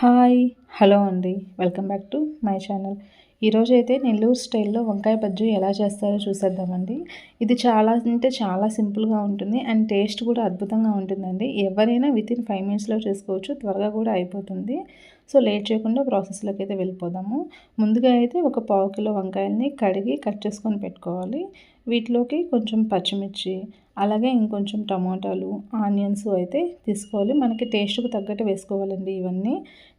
Hi hello అండి. Welcome back to my channel. ఈరోజు అయితే నెల్లూరు స్టైల్లో వంకాయ బజ్జీ ఎలా చేస్తారో చూసేద్దామండి. ఇది చాలా అంటే చాలా సింపుల్గా ఉంటుంది అండ్ టేస్ట్ కూడా అద్భుతంగా ఉంటుందండి. ఎవరైనా విత్ ఇన్ ఫైవ్ మినిట్స్లో చేసుకోవచ్చు త్వరగా కూడా అయిపోతుంది. సో లేట్ చేయకుండా ప్రాసెస్లోకి అయితే వెళ్ళిపోదాము. ముందుగా అయితే ఒక పావు కిలో వంకాయల్ని కడిగి కట్ చేసుకొని పెట్టుకోవాలి. వీటిలోకి కొంచెం పచ్చిమిర్చి అలాగే ఇంకొంచెం టమాటాలు ఆనియన్స్ అయితే తీసుకోవాలి. మనకి టేస్ట్కి తగ్గట్టు వేసుకోవాలండి ఇవన్నీ.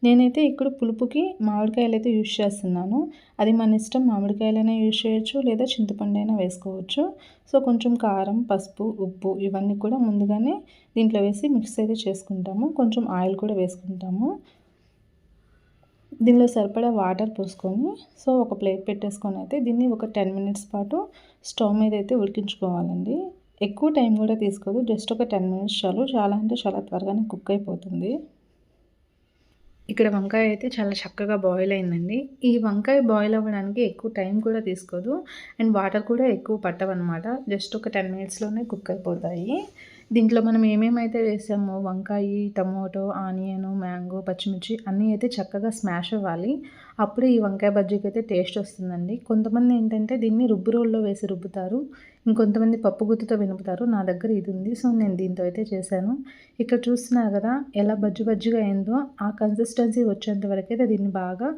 నేనైతే ఇక్కడ పులుపుకి మామిడికాయలు అయితే యూజ్ చేస్తున్నాను. అది మన ఇష్టం మామిడికాయలైనా యూజ్ చేయొచ్చు లేదా చింతపండు అయినా వేసుకోవచ్చు. సో కొంచెం కారం పసుపు ఉప్పు ఇవన్నీ కూడా ముందుగానే దీంట్లో వేసి మిక్స్ అయితే చేసుకుంటాము. కొంచెం ఆయిల్ కూడా వేసుకుంటాము. దీనిలో సరిపడా వాటర్ పోసుకొని సో ఒక ప్లేట్ పెట్టేసుకొని అయితే దీన్ని ఒక టెన్ మినిట్స్ పాటు స్టవ్ మీద అయితే ఉడికించుకోవాలండి. ఎక్కువ టైం కూడా తీసుకోదు. జస్ట్ ఒక టెన్ మినిట్స్ చాలు. చాలా అంటే చాలా త్వరగానే కుక్ అయిపోతుంది. ఇక్కడ వంకాయ అయితే చాలా చక్కగా బాయిల్ అయిందండి. ఈ వంకాయ బాయిల్ అవ్వడానికి ఎక్కువ టైం కూడా తీసుకోదు. అండ్ వాటర్ కూడా ఎక్కువ పట్టవన్నమాట. జస్ట్ ఒక టెన్ మినిట్స్లోనే కుక్ అయిపోతాయి. దీంట్లో మనం ఏమేమైతే వేసామో వంకాయ టమోటో ఆనియన్ మ్యాంగో పచ్చిమిర్చి అన్నీ అయితే చక్కగా స్మాష్ అవ్వాలి. అప్పుడే ఈ వంకాయ బజ్జీకి అయితే టేస్ట్ వస్తుందండి. కొంతమంది ఏంటంటే దీన్ని రుబ్బు రోల్లో వేసి రుబ్బుతారు. ఇంకొంతమంది పప్పు గుత్తుతో వినుపుతారు. నా దగ్గర ఇది ఉంది సో నేను దీంతో అయితే చేశాను. ఇక్కడ చూస్తున్నారు కదా ఎలా బజ్జి బజ్జిగా అయిందో ఆ కన్సిస్టెన్సీ వచ్చేంత వరకు అయితే దీన్ని బాగా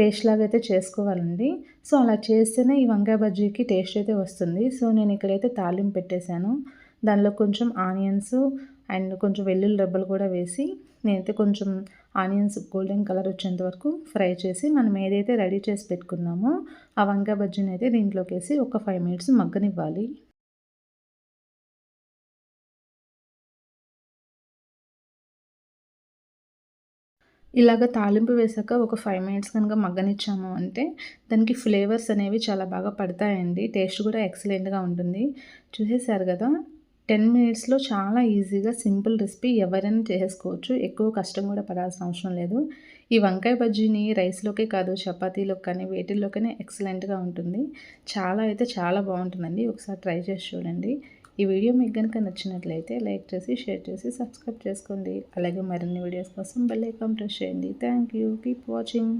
పేస్ట్ లాగా అయితే చేసుకోవాలండి. సో అలా చేస్తేనే ఈ వంకాయ బజ్జీకి టేస్ట్ అయితే వస్తుంది. సో నేను ఇక్కడైతే తాలింపు పెట్టేశాను. దానిలో కొంచెం ఆనియన్స్ అండ్ కొంచెం వెల్లుల్లి రెబ్బలు కూడా వేసి నేనైతే కొంచెం ఆనియన్స్ గోల్డెన్ కలర్ వచ్చేంత వరకు ఫ్రై చేసి మనం ఏదైతే రెడీ చేసి పెట్టుకున్నామో ఆ వంకాయ బజ్జీని అయితే దీంట్లోకి వేసి ఒక ఫైవ్ మినిట్స్ మగ్గనివ్వాలి. ఇలాగ తాలింపు వేసాక ఒక ఫైవ్ మినిట్స్ కనుక మగ్గనిచ్చాము అంటే దానికి ఫ్లేవర్స్ అనేవి చాలా బాగా పడతాయండి. టేస్ట్ కూడా ఎక్సలెంట్గా ఉంటుంది. చూసేసారు కదా? టెన్ మినిట్స్లో చాలా ఈజీగా సింపుల్ రెసిపీ ఎవరైనా చేసుకోవచ్చు. ఎక్కువ కష్టం కూడా పడాల్సిన అవసరం లేదు. ఈ వంకాయ బజ్జీని రైస్లోకే కాదు చపాతీలోకి కానీ వేటిల్లోకైనా ఎక్సలెంట్గా ఉంటుంది. చాలా అయితే చాలా బాగుంటుందండి. ఒకసారి ట్రై చేసి చూడండి. ఈ వీడియో మీకు కనుక నచ్చినట్లయితే లైక్ చేసి షేర్ చేసి సబ్స్క్రైబ్ చేసుకోండి. అలాగే మరిన్ని వీడియోస్ కోసం బెల్ ఐకాన్ ప్రెస్ చేయండి. Thank you. Keep watching.